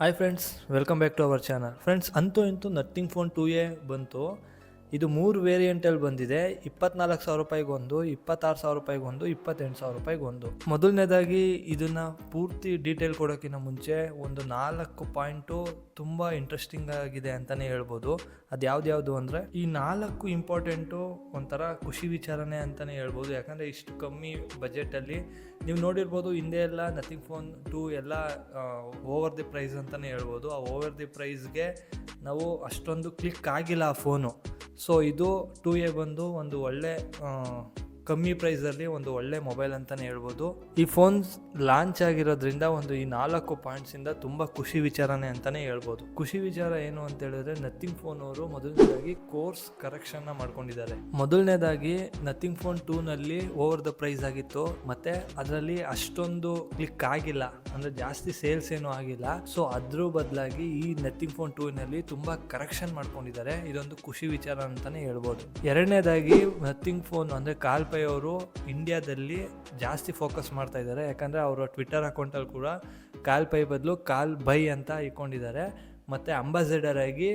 Hi friends welcome back to our channel friends ಅಂತೂ ಇಂತೂ nothing phone two A ಬಂತು. ಇದು ಮೂರು ವೇರಿಯಂಟಲ್ಲಿ ಬಂದಿದೆ. ಇಪ್ಪತ್ನಾಲ್ಕು ಸಾವಿರ ರೂಪಾಯಿಗೊಂದು, ಇಪ್ಪತ್ತಾರು ಸಾವಿರ ರೂಪಾಯಿಗೊಂದು, ಇಪ್ಪತ್ತೆಂಟು ಸಾವಿರ ರೂಪಾಯಿಗೊಂದು. ಮೊದಲನೇದಾಗಿ ಇದನ್ನು ಪೂರ್ತಿ ಡೀಟೇಲ್ ಕೊಡೋಕ್ಕಿಂತ ಮುಂಚೆ ಒಂದು ನಾಲ್ಕು ಪಾಯಿಂಟು ತುಂಬ ಇಂಟ್ರೆಸ್ಟಿಂಗ್ ಆಗಿದೆ ಅಂತಲೇ ಹೇಳ್ಬೋದು. ಅದು ಯಾವ್ದ್ಯಾವುದು ಅಂದರೆ ಈ ನಾಲ್ಕು ಇಂಪಾರ್ಟೆಂಟು ಒಂಥರ ಖುಷಿ ವಿಚಾರನೇ ಅಂತಲೇ ಹೇಳ್ಬೋದು. ಯಾಕಂದರೆ ಇಷ್ಟು ಕಮ್ಮಿ ಬಜೆಟಲ್ಲಿ ನೀವು ನೋಡಿರ್ಬೋದು ಹಿಂದೆ ಎಲ್ಲ ನಥಿಂಗ್ ಫೋನ್ ಟು ಎಲ್ಲ ಓವರ್ ದಿ ಪ್ರೈಸ್ ಅಂತಲೇ ಹೇಳ್ಬೋದು. ಆ ಓವರ್ ದಿ ಪ್ರೈಸ್ಗೆ ನಾವು ಅಷ್ಟೊಂದು ಕ್ಲಿಕ್ ಆಗಿಲ್ಲ ಆ ಫೋನು ಸೊ ಇದು ಟೂ ಎ ಬಂದು ಒಂದು ಒಳ್ಳೆ ಕಮ್ಮಿ ಪ್ರೈಸಲ್ಲಿ ಒಂದು ಒಳ್ಳೆ ಮೊಬೈಲ್ ಅಂತಲೇ ಹೇಳ್ಬೋದು. ಈ ಫೋನ್ಸ್ ಲಾಂಚ್ ಆಗಿರೋದ್ರಿಂದ ಒಂದು ಈ ನಾಲ್ಕು ಪಾಯಿಂಟ್ಸಿಂದ ತುಂಬ ಖುಷಿ ವಿಚಾರನೇ ಅಂತಲೇ ಹೇಳ್ಬೋದು. ಖುಷಿ ವಿಚಾರ ಏನು ಅಂತ ಹೇಳಿದ್ರೆ ನಥಿಂಗ್ ಫೋನ್ ಅವರು ಮೊದಲನೇದಾಗಿ ಕೋರ್ಸ್ ಕರೆಕ್ಷನ್ನ ಮಾಡ್ಕೊಂಡಿದ್ದಾರೆ. ಮೊದಲನೇದಾಗಿ ನಥಿಂಗ್ ಫೋನ್ ಟೂನಲ್ಲಿ ಓವರ್ ದ ಪ್ರೈಸ್ ಆಗಿತ್ತು. ಮತ್ತು ಅದರಲ್ಲಿ ಅಷ್ಟೊಂದು ಕ್ಲಿಕ್ ಆಗಿಲ್ಲ. ಅಂದರೆ ಜಾಸ್ತಿ ಸೇಲ್ಸ್ ಏನೂ ಆಗಿಲ್ಲ. ಸೊ ಅದ್ರ ಬದಲಾಗಿ ಈ ನಥಿಂಗ್ ಫೋನ್ ಟೂನಲ್ಲಿ ತುಂಬ ಕರೆಕ್ಷನ್ ಮಾಡ್ಕೊಂಡಿದ್ದಾರೆ. ಇದೊಂದು ಖುಷಿ ವಿಚಾರ ಅಂತಲೇ ಹೇಳ್ಬೋದು. ಎರಡನೇದಾಗಿ ನಥಿಂಗ್ ಫೋನ್ ಅಂದರೆ ಕಾಲ್ ಪೈ ಅವರು ಇಂಡಿಯಾದಲ್ಲಿ ಜಾಸ್ತಿ ಫೋಕಸ್ ಮಾಡ್ತಾ ಇದ್ದಾರೆ. ಯಾಕಂದರೆ ಅವರ ಟ್ವಿಟ್ಟರ್ ಅಕೌಂಟಲ್ಲಿ ಕೂಡ ಕಾಲ್ ಪೈ ಬದಲು ಕಾಲ್ ಬೈ ಅಂತ ಇಟ್ಕೊಂಡಿದ್ದಾರೆ. ಮತ್ತು ಅಂಬಾಸಿಡರ್ ಆಗಿ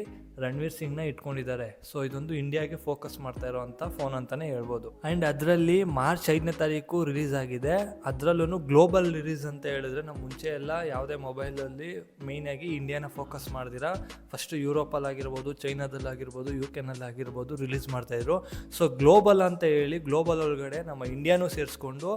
ರಣವೀರ್ ಸಿಂಗ್ನ ಇಟ್ಕೊಂಡಿದ್ದಾರೆ. ಸೊ ಇದೊಂದು ಇಂಡಿಯಾಗೆ ಫೋಕಸ್ ಮಾಡ್ತಾ ಇರುವಂತ ಫೋನ್ ಅಂತಲೇ ಹೇಳ್ಬೋದು. ಆ್ಯಂಡ್ ಅದರಲ್ಲಿ ಮಾರ್ಚ್ ಐದನೇ ತಾರೀಕು ರಿಲೀಸ್ ಆಗಿದೆ. ಅದರಲ್ಲೂ ಗ್ಲೋಬಲ್ ರಿಲೀಸ್ ಅಂತ ಹೇಳಿದ್ರೆ ನಾವು ಮುಂಚೆ ಎಲ್ಲ ಯಾವುದೇ ಮೊಬೈಲಲ್ಲಿ ಮೇಯ್ನಾಗಿ ಇಂಡಿಯಾನ ಫೋಕಸ್ ಮಾಡಿದಿರಾ. ಫಸ್ಟು ಯುರೋಪಲ್ಲಿ ಆಗಿರ್ಬೋದು ಚೈನಾದಲ್ಲಿ ಆಗಿರ್ಬೋದು ಯು ಕೆನಲ್ಲಿ ಆಗಿರ್ಬೋದು ರಿಲೀಸ್ ಮಾಡ್ತಾಯಿದ್ರು ಸೊ ಗ್ಲೋಬಲ್ ಅಂತ ಹೇಳಿ ಗ್ಲೋಬಲ್ ಒಳಗಡೆ ನಮ್ಮ ಇಂಡಿಯಾನೂ ಸೇರಿಸ್ಕೊಂಡು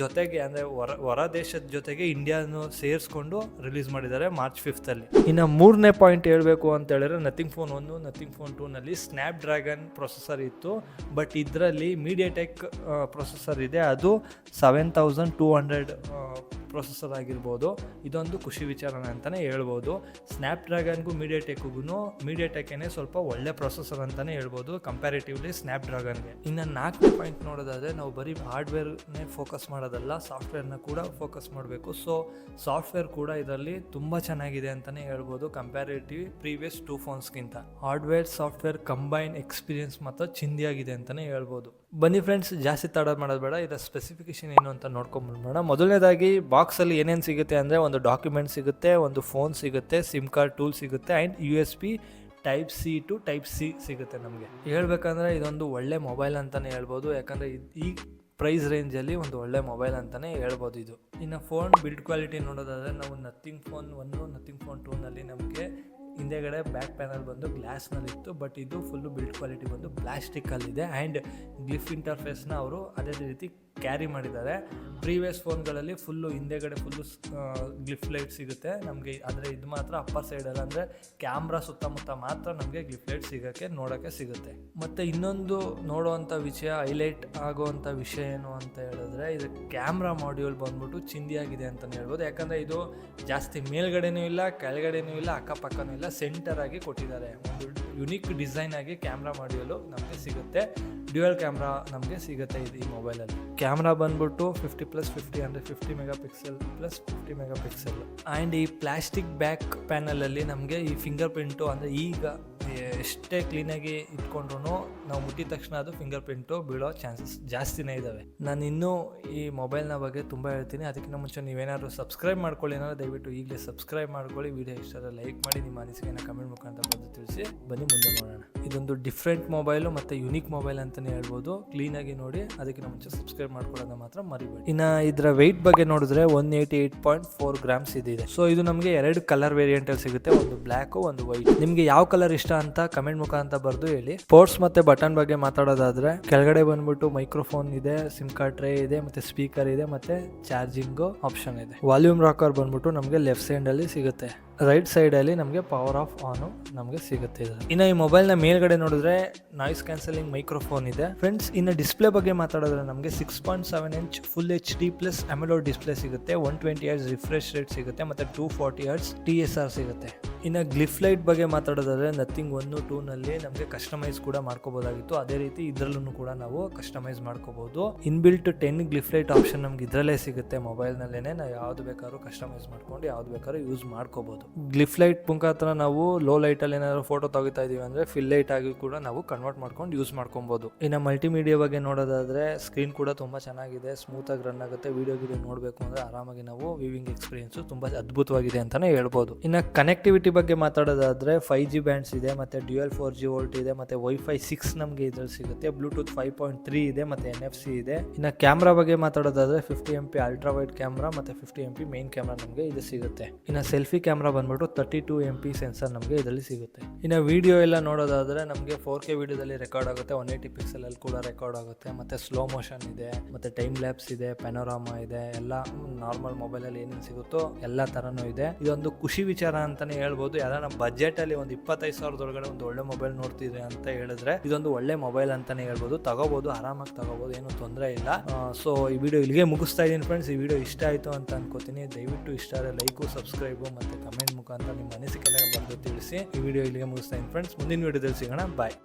ಜೊತೆಗೆ ಅಂದರೆ ಹೊರ ಹೊರ ದೇಶದ ಜೊತೆಗೆ ಇಂಡಿಯಾನು ಸೇರಿಸ್ಕೊಂಡು ರಿಲೀಸ್ ಮಾಡಿದ್ದಾರೆ ಮಾರ್ಚ್ ಫಿಫ್ತಲ್ಲಿ ಇನ್ನು ಮೂರನೇ ಪಾಯಿಂಟ್ ಹೇಳಬೇಕು ಅಂತ ಹೇಳಿದ್ರೆ ನಥಿಂಗ್ ಫೋನ್ ಒಂದು ನಥಿಂಗ್ ಫೋನ್ ಟೂನಲ್ಲಿ ಸ್ನ್ಯಾಪ್ ಡ್ರ್ಯಾಗನ್ ಪ್ರೊಸೆಸರ್ ಇತ್ತು. ಬಟ್ ಇದರಲ್ಲಿ ಮೀಡಿಯಾಟೆಕ್ ಪ್ರೊಸೆಸರ್ ಇದೆ. ಅದು seven thousand two hundred processor ಆಗಿರ್ಬೋದು, ಇದೊಂದು ಖುಷಿ ವಿಚಾರನೆ ಅಂತಲೇ ಹೇಳ್ಬೋದು. ಸ್ನ್ಯಾಪ್ ಡ್ರ್ಯಾಗನ್ಗೂ ಮೀಡಿಯಾಟೆಕ್ಗೂ ಮೀಡಿಯಾಟೆಕ್ಕೇ ಸ್ವಲ್ಪ ಒಳ್ಳೆ ಪ್ರೊಸೆಸರ್ ಅಂತಲೇ ಹೇಳ್ಬೋದು ಕಂಪ್ಯಾರಿಟಿವ್ಲಿ ಸ್ನ್ಯಾಪ್ ಡ್ರ್ಯಾಗನ್ಗೆ ಇನ್ನು ನಾಲ್ಕನೇ ಪಾಯಿಂಟ್ ನೋಡೋದಾದರೆ, ನಾವು ಬರೀ ಹಾರ್ಡ್ವೇರ್ನೇ ಫೋಕಸ್ ಮಾಡೋದಲ್ಲ ಸಾಫ್ಟ್ವೇರ್ನ ಕೂಡ ಫೋಕಸ್ ಮಾಡಬೇಕು. ಸೊ ಸಾಫ್ಟ್ವೇರ್ ಕೂಡ ಇದರಲ್ಲಿ ತುಂಬ ಚೆನ್ನಾಗಿದೆ ಅಂತಲೇ ಹೇಳ್ಬೋದು ಕಂಪ್ಯಾರಿಟಿವ್ ಪ್ರೀವಿಯಸ್ ಟೂ ಫೋನ್ಸ್ಗಿಂತ ಹಾರ್ಡ್ವೇರ್ ಸಾಫ್ಟ್ವೇರ್ ಕಂಬೈನ್ ಎಕ್ಸ್ಪೀರಿಯನ್ಸ್ ಮತ್ತು ಚಿಂದಿಯಾಗಿದೆ ಅಂತಲೇ ಹೇಳ್ಬೋದು. ಬನ್ನಿ ಫ್ರೆಂಡ್ಸ್ ಜಾಸ್ತಿ ತಡ ಮಾಡೋದು ಬೇಡ, ಇದರ ಸ್ಪೆಸಿಫಿಕೇಶನ್ ಏನು ಅಂತ ನೋಡ್ಕೊಂಡ್ಬಿಡೋಣ ಮೊದಲನೇದಾಗಿ ಬಾಕ್ಸಲ್ಲಿ ಏನೇನು ಸಿಗುತ್ತೆ ಅಂದರೆ ಒಂದು ಡಾಕ್ಯುಮೆಂಟ್ ಸಿಗುತ್ತೆ, ಒಂದು ಫೋನ್ ಸಿಗುತ್ತೆ, ಸಿಮ್ ಕಾರ್ಡ್, ಟೂಲ್ ಸಿಗುತ್ತೆ and U S B type C to type C ಸಿಗುತ್ತೆ ನಮಗೆ. ಹೇಳ್ಬೇಕಂದ್ರೆ ಇದೊಂದು ಒಳ್ಳೆ ಮೊಬೈಲ್ ಅಂತಲೇ ಹೇಳ್ಬೋದು. ಯಾಕಂದರೆ ಈ ಪ್ರೈಸ್ ರೇಂಜಲ್ಲಿ ಒಂದು ಒಳ್ಳೆ ಮೊಬೈಲ್ ಅಂತಲೇ ಹೇಳ್ಬೋದು ಇದು. ಇನ್ನು ಫೋನ್ ಬಿಲ್ಡ್ ಕ್ವಾಲಿಟಿ ನೋಡೋದಾದರೆ ನಾವು ನಥಿಂಗ್ ಫೋನ್ ಒಂದು ನಥಿಂಗ್ ಫೋನ್ ಟೂನಲ್ಲಿ ನಮಗೆ ಹಿಂದೆಗಡೆ ಬ್ಯಾಕ್ ಪ್ಯಾನಲ್ ಬಂದು ಗ್ಲಾಸ್ನಲ್ಲಿತ್ತು ಬಟ್ ಇದು ಫುಲ್ಲು ಬಿಲ್ಡ್ ಕ್ವಾಲಿಟಿ ಬಂದು ಪ್ಲಾಸ್ಟಿಕ್ಕಲ್ಲಿದೆ ಆ್ಯಂಡ್ ಗ್ಲಿಫ್ ಇಂಟರ್ಫೇಸ್ನ ಅವರು ಅದೇ ರೀತಿ ಕ್ಯಾರಿ ಮಾಡಿದ್ದಾರೆ. ಪ್ರೀವಿಯಸ್ ಫೋನ್ಗಳಲ್ಲಿ ಫುಲ್ಲು ಹಿಂದೆಗಡೆ ಫುಲ್ಲು ಗ್ಲಿಫ್ ಲೈಟ್ ಸಿಗುತ್ತೆ. ನಮಗೆ ಆದರೆ ಇದು ಮಾತ್ರ ಅಪ್ಪರ್ ಸೈಡಲ್ಲ ಅಂದರೆ ಕ್ಯಾಮ್ರಾ ಸುತ್ತಮುತ್ತ ಮಾತ್ರ ನಮಗೆ ಗ್ಲಿಫ್ ಲೈಟ್ ಸಿಗೋಕ್ಕೆ, ನೋಡೋಕ್ಕೆ ಸಿಗುತ್ತೆ. ಮತ್ತು ಇನ್ನೊಂದು ನೋಡುವಂಥ ವಿಷಯ ಹೈಲೈಟ್ ಆಗುವಂಥ ವಿಷಯ ಏನು ಅಂತ ಹೇಳಿದ್ರೆ, ಇದು ಕ್ಯಾಮ್ರಾ ಮಾಡ್ಯೂಲ್ ಬಂದ್ಬಿಟ್ಟು ಚಿಂದಿಯಾಗಿದೆ ಅಂತಲೇ ಹೇಳ್ಬೋದು. ಯಾಕಂದರೆ ಇದು ಜಾಸ್ತಿ ಮೇಲ್ಗಡೆನೂ ಇಲ್ಲ, ಕೆಳಗಡೆನೂ ಇಲ್ಲ, ಅಕ್ಕಪಕ್ಕನೂ ಇಲ್ಲ. ಸೆಂಟರ್ ಆಗಿ ಕೊಟ್ಟಿದ್ದಾರೆ. ಒಂದು ಯುನಿಕ್ ಡಿಸೈನ್ ಆಗಿ ಕ್ಯಾಮ್ರಾ ಮಾಡಿಯಲು ನಮಗೆ ಸಿಗುತ್ತೆ. ಡ್ಯುಯಲ್ ಕ್ಯಾಮ್ರಾ ನಮಗೆ ಸಿಗುತ್ತೆ ಇದು ಈ ಮೊಬೈಲಲ್ಲಿ ಕ್ಯಾಮ್ರಾ ಬಂದ್ಬಿಟ್ಟು ಫಿಫ್ಟಿ ಪ್ಲಸ್ ಫಿಫ್ಟಿ ಅಂದರೆ fifty megapixel plus fifty megapixel and ಈ ಪ್ಲಾಸ್ಟಿಕ್ ಬ್ಯಾಕ್ ಪ್ಯಾನಲಲ್ಲಿ ನಮಗೆ ಈ ಫಿಂಗರ್ ಪ್ರಿಂಟು ಅಂದರೆ ಈಗ ಎಷ್ಟೇ ಕ್ಲೀನಾಗಿ ಇಟ್ಕೊಂಡ್ರು ನಾವು ಮುಟ್ಟಿದ ತಕ್ಷಣ ಅದು ಫಿಂಗರ್ ಪ್ರಿಂಟು ಬೀಳೋ ಚಾನ್ಸಸ್ ಜಾಸ್ತಿನೇ ಇದ್ದಾವೆ ನಾನು ಇನ್ನೂ ಈ ಮೊಬೈಲ್ನ ಬಗ್ಗೆ ತುಂಬ ಹೇಳ್ತೀನಿ. ಅದಕ್ಕಿಂತ ಮುಂಚೆ ನೀವೇನಾದ್ರು ಸಬ್ಸ್ಕ್ರೈಬ್ ಮಾಡ್ಕೊಳ್ಳಿ ಏನಾದ್ರು ದಯವಿಟ್ಟು ಈಗಲೇ ಸಬ್ಸ್ಕ್ರೈಬ್ ಮಾಡ್ಕೊಳ್ಳಿ. ವಿಡಿಯೋ ಇಷ್ಟ ಲೈಕ್ ಮಾಡಿ, ನಿಮ್ಮ ಅನಿಸಿಕೆನ ಕಮೆಂಟ್ ಮುಖಾಂತರ ಬಂದು ತಿಳಿಸಿ. ಬನ್ನಿ ಮುಂದೆ ನೋಡೋಣ. ಇದೊಂದು ಡಿಫ್ರೆಂಟ್ ಮೊಬೈಲು ಮತ್ತು ಯುನೀಕ್ ಮೊಬೈಲ್ ಅಂತಲೇ ಹೇಳ್ಬೋದು. ಕ್ಲೀನಾಗಿ ನೋಡಿ, ಅದಕ್ಕಿಂತ ಮುಂಚೆ ಸಬ್ಸ್ಕ್ರೈಬ್ ಮಾಡ್ಕೊಳ್ಳೋದು ಮಾತ್ರ ಮರಿಬೇಡಿ. ಇನ್ನು ಇದರ ವೆಯ್ಟ್ ಬಗ್ಗೆ ನೋಡಿದ್ರೆ one eighty eight point four grams ಇದಿದೆ ಸೊ ಇದು ನಮಗೆ ಎರಡು ಕಲರ್ ವೇರಿಯಂಟಲ್ಲಿ ಸಿಗುತ್ತೆ. ಒಂದು ಬ್ಲ್ಯಾಕು ಒಂದು ವೈಟ್ ನಿಮಗೆ ಯಾವ ಕಲರ್ ಇಷ್ಟ ಅಂತ ಕಮೆಂಟ್ ಮುಖಾಂತರ ಬರೆದು ಹೇಳಿ. ಸ್ಪೋರ್ಟ್ಸ್ ಮತ್ತೆ ಬಟನ್ ಬಗ್ಗೆ ಮಾತಾಡೋದಾದ್ರೆ, ಕೆಳಗಡೆ ಬಂದ್ಬಿಟ್ಟು ಮೈಕ್ರೋಫೋನ್ ಇದೆ ಸಿಮ್ ಕಾರ್ಡ್ ಟ್ರೇ ಇದೆ, ಮತ್ತೆ ಸ್ಪೀಕರ್ ಇದೆ, ಮತ್ತೆ ಚಾರ್ಜಿಂಗ್ ಆಪ್ಷನ್ ಇದೆ. ವಾಲ್ಯೂಮ್ ರಾಕರ್ ಬಂದ್ಬಿಟ್ಟು ನಮಗೆ ಲೆಫ್ಟ್ ಸೈಡ್ ಅಲ್ಲಿ ಸಿಗುತ್ತೆ. ರೈಟ್ ಸೈಡ್ ಅಲ್ಲಿ ನಮಗೆ ಪವರ್ ಆಫ್ ಆನ್ ನಮಗೆ ಸಿಗುತ್ತೆ ಇನ್ನು ಈ ಮೊಬೈಲ್ನ ಮೇಲ್ಗಡೆ ನೋಡಿದ್ರೆ ನಾಯ್ಸ್ ಕ್ಯಾನ್ಸಲಿಂಗ್ ಮೈಕ್ರೋಫೋನ್ ಇದೆ. ಫ್ರೆಂಡ್ಸ್ ಇನ್ನು ಡಿಸ್ಪ್ಲೇ ಬಗ್ಗೆ ಮಾತಾಡಿದ್ರೆ ನಮಗೆ six point seven inch full H D plus AMOLED display ಸಿಗುತ್ತೆ. One twenty hertz refresh rate ಸಿಗುತ್ತೆ, ಮತ್ತೆ two forty hertz T S R ಸಿಗುತ್ತೆ. ಇನ್ನು ಗ್ಲಿಫ್ ಲೈಟ್ ಬಗ್ಗೆ ಮಾತಾಡೋದಾದ್ರೆ ನಥಿಂಗ್ ಒನ್ನು ಟೂನಲ್ಲಿ ನಮಗೆ ಕಸ್ಟಮೈಸ್ ಕೂಡ ಮಾಡ್ಕೋಬೋದಾಗಿತ್ತು. ಅದೇ ರೀತಿ ಇದರಲ್ಲೂ ಕೂಡ ನಾವು ಕಸ್ಟಮೈಸ್ ಮಾಡ್ಕೋಬೋದು. Inbuilt ten glyph light option ನಮ್ಗೆ ಇದರಲ್ಲೇ ಸಿಗುತ್ತೆ ಮೊಬೈಲ್ನಲ್ಲೇ ನಾವು ಯಾವ್ದು ಬೇಕಾದ್ರೂ ಕಸ್ಟಮೈಸ್ ಮಾಡ್ಕೊಂಡು, ಯಾವ್ದು ಬೇಕಾದ್ರೂ ಯೂಸ್ ಮಾಡ್ಕೋಬಹುದು ಗ್ಲಿಫ್ ಲೈಟ್ ಮುಖಾಂತರ ನಾವು ಲೋ ಲೈಟಲ್ಲಿ ಏನಾದ್ರು ಫೋಟೋ ತೆಗಿತಾ ಇದೀವಿ ಅಂದ್ರೆ ಫಿಲ್ ಲೈಟ್ ಆಗಿ ಕೂಡ ನಾವು ಕನ್ವರ್ಟ್ ಮಾಡ್ಕೊಂಡು ಯೂಸ್ ಮಾಡ್ಕೊಬಹುದು ಇನ್ನು ಮಲ್ಟಿಮೀಡಿಯಾ ಬಗ್ಗೆ ನೋಡೋದಾದ್ರೆ ಸ್ಕ್ರೀನ್ ಕೂಡ ತುಂಬಾ ಚೆನ್ನಾಗಿದೆ ಸ್ಮೂತಾಗಿ ರನ್ ಆಗುತ್ತೆ. ವಿಡಿಯೋ ಗಿಡಿಯೋ ನೋಡಬೇಕು ಅಂದ್ರೆ ಆರಾಮಾಗಿ ನಾವು ವಿವಿಂಗ್ ಎಕ್ಸ್ಪೀರಿಯನ್ಸ್ ತುಂಬಾ ಅದ್ಭುತವಾಗಿದೆ ಅಂತಾನೆ ಹೇಳ್ಬೋದು. ಇನ್ನು ಕನೆಕ್ಟಿವಿಟಿ ಬಗ್ಗೆ ಮಾತಾಡೋದಾದ್ರೆ ಫೈವ್ ಜಿ ಬ್ಯಾಂಡ್ಸ್ ಇದೆ, ಮತ್ತೆ ಡ್ಯೂಯಲ್ ಫೋರ್ ಜಿ ವೋಲ್ಟ್ ಇದೆ, ಮತ್ತೆ ವೈಫೈ ಸಿಕ್ಸ್ ನಮಗೆ ಇದ್ರಲ್ಲಿ ಸಿಗುತ್ತೆ. ಬ್ಲೂಟೂತ್ ಫೈವ್ ಪಾಯಿಂಟ್ ತ್ರೀ ಇದೆ, ಮತ್ತೆ ಎನ್ ಎಫ್ ಸಿ ಇದೆ. ಇನ್ನು ಕ್ಯಾಮ್ರಾ ಬಗ್ಗೆ ಮಾತಾಡೋದಾದ್ರೆ fifty M P ultra wide camera ಮತ್ತೆ fifty M P main camera ನಮಗೆ ಇದು ಸಿಗುತ್ತೆ. ಇನ್ನು ಸೆಲ್ಫಿ ಕ್ಯಾಮ್ರಾ ಬಂದ್ಬಿಟ್ಟು thirty two M P sensor ನಮಗೆ ಇದರಲ್ಲಿ ಸಿಗುತ್ತೆ. ಇನ್ನು ವಿಡಿಯೋ ಎಲ್ಲ ನೋಡೋದಾದ್ರೆ ನಮಗೆ ಫೋರ್ ಕೆ ವಿಡಿಯೋದಲ್ಲಿ ರೆಕಾರ್ಡ್ ಆಗುತ್ತೆ ಒನ್ ಏಯ್ಟಿ ಪಿಕ್ಸೆಲ್ ಅಲ್ಲಿ ಕೂಡ ರೆಕಾರ್ಡ್ ಆಗುತ್ತೆ. ಮತ್ತೆ ಸ್ಲೋ ಮೋಷನ್ ಇದೆ, ಮತ್ತೆ ಟೈಮ್ ಲ್ಯಾಬ್ಸ್ ಇದೆ ಪೆನೋರಾಮಾ ಇದೆ, ಎಲ್ಲ ನಾರ್ಮಲ್ ಮೊಬೈಲಲ್ಲಿ ಏನೇನು ಸಿಗುತ್ತೋ ಎಲ್ಲ ಥರನೂ ಇದೆ. ಇದೊಂದು ಖುಷಿ ವಿಚಾರ ಅಂತಾನೆ ಹೇಳ್ಬೋದು. ಯಾರ ಬಜೆಟ್ ಅಲ್ಲಿ ಒಂದು ಇಪ್ಪತ್ತೈದು ಸಾವಿರದೊಳಗಡೆ ಒಂದು ಒಳ್ಳೆ ಮೊಬೈಲ್ ನೋಡ್ತಿದೆ ಅಂತ ಹೇಳಿದ್ರೆ, ಇದೊಂದು ಒಳ್ಳೆ ಮೊಬೈಲ್ ಅಂತಾನೆ ಹೇಳ್ಬೋದು. ತಗೋಬಹುದು ಆರಾಮಾಗಿ ತಗೋಬಹುದು ಏನು ತೊಂದರೆ ಇಲ್ಲ. ಸೊ ಈ ವಿಡಿಯೋ ಇಲ್ಲಿಗೆ ಮುಗಿಸ್ತಾ ಇದ್ದೀನಿ ಫ್ರೆಂಡ್ಸ್ ಈ ವಿಡಿಯೋ ಇಷ್ಟ ಆಯಿತು ಅಂತ ಅನ್ಕೋತೀನಿ. ದಯವಿಟ್ಟು ಇಷ್ಟ ಆದರೆ ಲೈಕು ಸಬ್ಸ್ಕ್ರೈಬು ಮತ್ತು ಕಮೆಂಟ್ ಮುಖಾಂತರ ನಿಮ್ಮ ಅನಿಸಿಕೆನ ಬಂದು ತಿಳಿಸಿ. ಈ ವಿಡಿಯೋ ಇಲ್ಲಿಗೆ ಮುಗಿಸ್ತಾ ಇದ್ದೀನಿ ಫ್ರೆಂಡ್ಸ್ ಮುಂದಿನ ವಿಡಿಯೋದಲ್ಲಿ ಸಿಗೋಣ. ಬಾಯ್